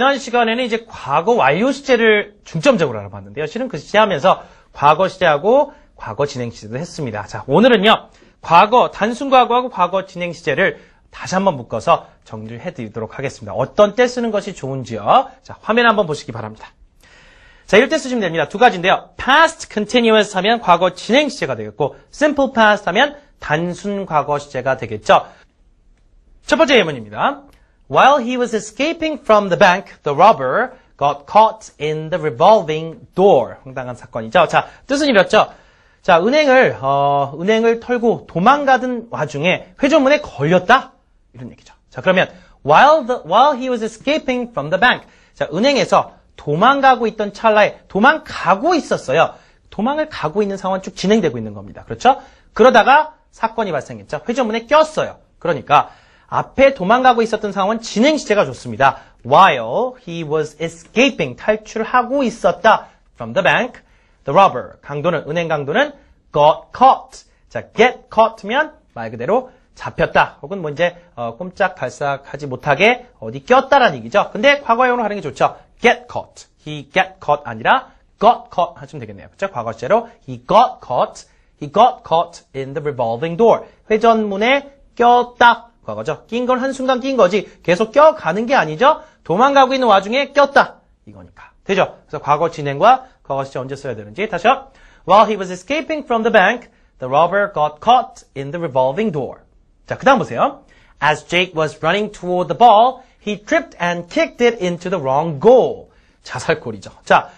지난 시간에는 이제 과거 완료 시제를 중점적으로 알아봤는데요. 실은 그 시제 하면서 과거 시제하고 과거 진행 시제도 했습니다. 자, 오늘은요. 과거, 단순 과거하고 과거 진행 시제를 다시 한번 묶어서 정리를 해드리도록 하겠습니다. 어떤 때 쓰는 것이 좋은지요. 자, 화면 한번 보시기 바랍니다. 자, 이럴 때 쓰시면 됩니다. 두 가지인데요. past continuous 하면 과거 진행 시제가 되겠고, simple past 하면 단순 과거 시제가 되겠죠. 첫 번째 예문입니다. While he was escaping from the bank, the robber got caught in the revolving door. 황당한 사건이죠. 자, 뜻은 이렇죠. 자, 은행을, 어, 은행을 털고 도망가던 와중에 회전문에 걸렸다? 이런 얘기죠. 자, 그러면, while, the, while he was escaping from the bank. 자, 은행에서 도망가고 있던 찰나에 도망가고 있었어요. 도망을 가고 있는 상황은 쭉 진행되고 있는 겁니다. 그렇죠? 그러다가 사건이 발생했죠. 회전문에 꼈어요. 그러니까, 앞에 도망가고 있었던 상황은 진행 시제가 좋습니다. While he was escaping, 탈출하고 있었다. From the bank, the robber, 강도는, 은행 강도는 got caught. 자, get caught면 말 그대로 잡혔다. 혹은 뭐 이제 어, 꼼짝달싹하지 못하게 어디 꼈다라는 얘기죠. 근데 과거형으로 하는 게 좋죠. get caught. he get caught 아니라 got caught 하시면 되겠네요. 그렇죠? 과거 시제로 he got caught. he got caught in the revolving door. 회전문에 꼈다. 과거죠. 낀 건 한순간 낀 거지. 계속 껴가는 게 아니죠. 도망가고 있는 와중에 꼈다. 이거니까. 되죠? 그래서 과거 진행과 과거 시제 언제 써야 되는지 다시요. While he was escaping from the bank, the robber got caught in the revolving door. 자, 그 다음 보세요. As Jake was running toward the ball, he tripped and kicked it into the wrong goal. 자살골이죠. 자,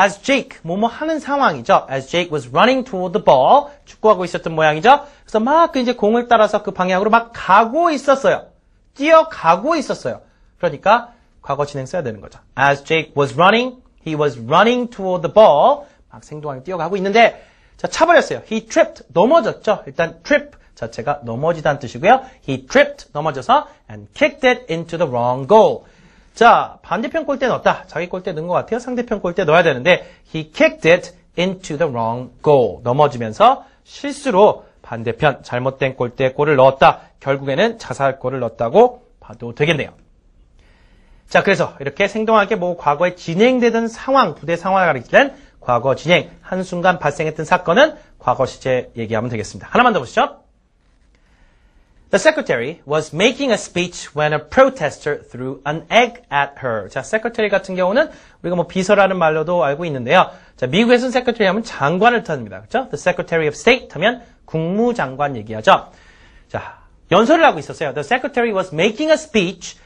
as Jake, 뭐뭐 하는 상황이죠. As Jake was running toward the ball, 축구하고 있었던 모양이죠. 그래서 막 이제 공을 따라서 그 방향으로 막 가고 있었어요. 뛰어가고 있었어요. 그러니까 과거 진행 써야 되는 거죠. As Jake was running, he was running toward the ball. 막 생동하게 뛰어가고 있는데, 자, 차버렸어요. He tripped, 넘어졌죠. 일단 trip 자체가 넘어지다는 뜻이고요. He tripped, 넘어져서 and kicked it into the wrong goal. 자, 반대편 골대 넣었다. 자기 골대 넣은 것 같아요. 상대편 골대 넣어야 되는데 he kicked it into the wrong goal. 넘어지면서 실수로 반대편 잘못된 골대에 골을 넣었다. 결국에는 자살골을 넣었다고 봐도 되겠네요. 자, 그래서 이렇게 생동하게 뭐 과거에 진행되던 상황, 부대 상황을 가리키는 과거 진행, 한순간 발생했던 사건은 과거 시제 얘기하면 되겠습니다. 하나만 더 보시죠. The secretary was making a speech when a protester threw an egg at her. 자, secretary 같은 경우는 우리가 뭐 비서라는 말로도 알고 있는데요. 자, 미국에서는 secretary 하면 장관을 뜻합니다. 그렇죠? The secretary of state 하면 국무장관 얘기하죠. 자, 연설을 하고 있었어요. The secretary was making a speech.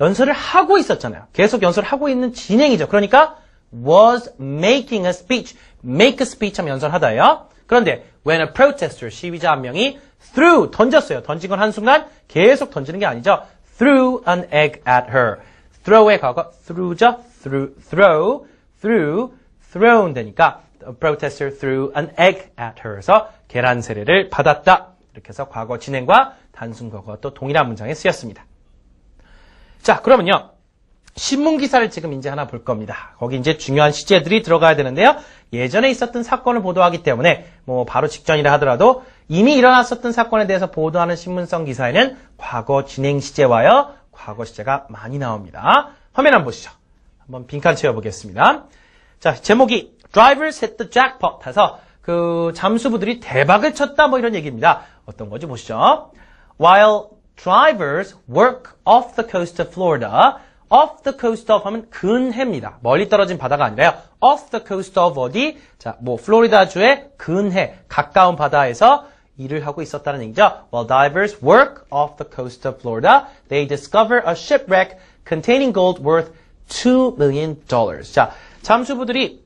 연설을 하고 있었잖아요. 계속 연설을 하고 있는 진행이죠. 그러니까 was making a speech. make a speech 하면 연설하다예요. 그런데 when a protester, 시위자 한 명이 threw, 던졌어요. 던진 건 한순간 계속 던지는 게 아니죠. threw an egg at her. throw의 과거 threw죠. threw, throw, threw, thrown 되니까 a protester threw an egg at her. 그래서 계란 세례를 받았다. 이렇게 해서 과거 진행과 단순 과거가 또 동일한 문장에 쓰였습니다. 자, 그러면요. 신문 기사를 지금 이제 하나 볼 겁니다. 거기 이제 중요한 시제들이 들어가야 되는데요. 예전에 있었던 사건을 보도하기 때문에 뭐 바로 직전이라 하더라도 이미 일어났었던 사건에 대해서 보도하는 신문성 기사에는 과거 진행 시제와요. 과거 시제가 많이 나옵니다. 화면 한번 보시죠. 한번 빈칸 채워보겠습니다. 자, 제목이 Drivers hit the jackpot 해서 그 잠수부들이 대박을 쳤다 뭐 이런 얘기입니다. 어떤 거지 보시죠. While drivers work off the coast of Florida, off the coast of 하면 근해입니다. 멀리 떨어진 바다가 아니라요. off the coast of 어디? 자, 뭐 플로리다주의 근해, 가까운 바다에서 일을 하고 있었다는 얘기죠. While divers work off the coast of Florida, they discover a shipwreck containing gold worth 2 million dollars. 자, 잠수부들이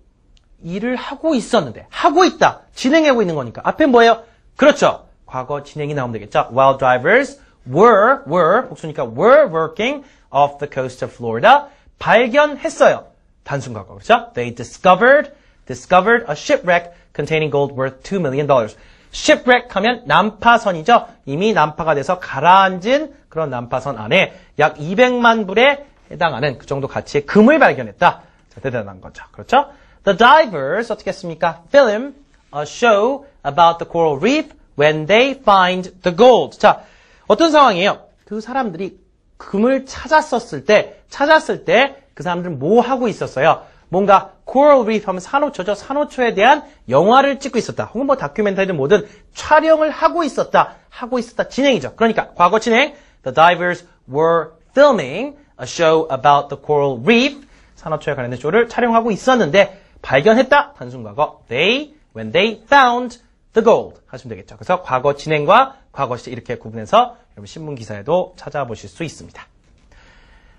일을 하고 있었는데 하고 있다. 진행하고 있는 거니까. 앞에 뭐예요? 그렇죠. 과거 진행이 나오면 되겠죠. While drivers were were 복수니까 were working off the coast of Florida 발견했어요. 단순 과거. 그렇죠? They discovered discovered a shipwreck containing gold worth 2 million dollars. shipwreck 하면 난파선이죠. 이미 난파가 돼서 가라앉은 그런 난파선 안에 약 200만 불에 해당하는 그 정도 가치의 금을 발견했다. 자, 대단한 거죠. 그렇죠? The divers 어떻게 했습니까? Film a show about the coral reef when they find the gold. 자, 어떤 상황이에요? 그 사람들이 금을 찾았었을 때, 찾았을 때 그 사람들은 뭐 하고 있었어요? 뭔가 coral reef 하면 산호초죠. 산호초에 대한 영화를 찍고 있었다. 혹은 뭐 다큐멘터리든 뭐든 촬영을 하고 있었다. 하고 있었다. 진행이죠. 그러니까 과거 진행. The divers were filming a show about the coral reef. 산호초에 관련된 쇼를 촬영하고 있었는데 발견했다. 단순 과거. They when they found the gold 하시면 되겠죠. 그래서 과거 진행과 과거 시제 이렇게 구분해서 여러분 신문 기사에도 찾아보실 수 있습니다.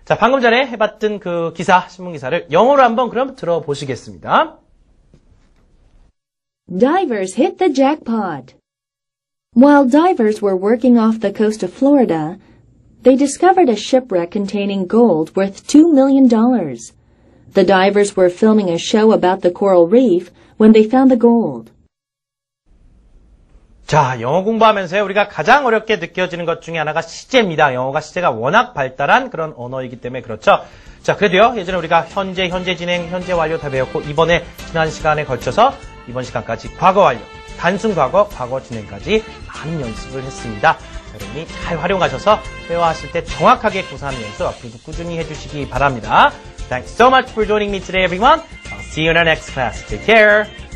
자, 방금 전에 해봤던 그 기사, 신문 기사를 영어로 한번 그럼 들어보시겠습니다. Divers hit the jackpot. While divers were working off the coast of Florida, they discovered a shipwreck containing gold worth $2 million. The divers were filming a show about the coral reef when they found the gold. 자, 영어 공부하면서 우리가 가장 어렵게 느껴지는 것 중에 하나가 시제입니다. 영어가 시제가 워낙 발달한 그런 언어이기 때문에 그렇죠. 자, 그래도요, 예전에 우리가 현재, 현재 진행, 현재 완료 다 배웠고, 이번에 지난 시간에 걸쳐서 이번 시간까지 과거 완료, 단순 과거, 과거 진행까지 많은 연습을 했습니다. 자, 여러분이 잘 활용하셔서 회화하실 때 정확하게 구사하는 연습 앞으로도 꾸준히 해주시기 바랍니다. Thanks so much for joining me today, everyone. I'll see you in our next class. Take care.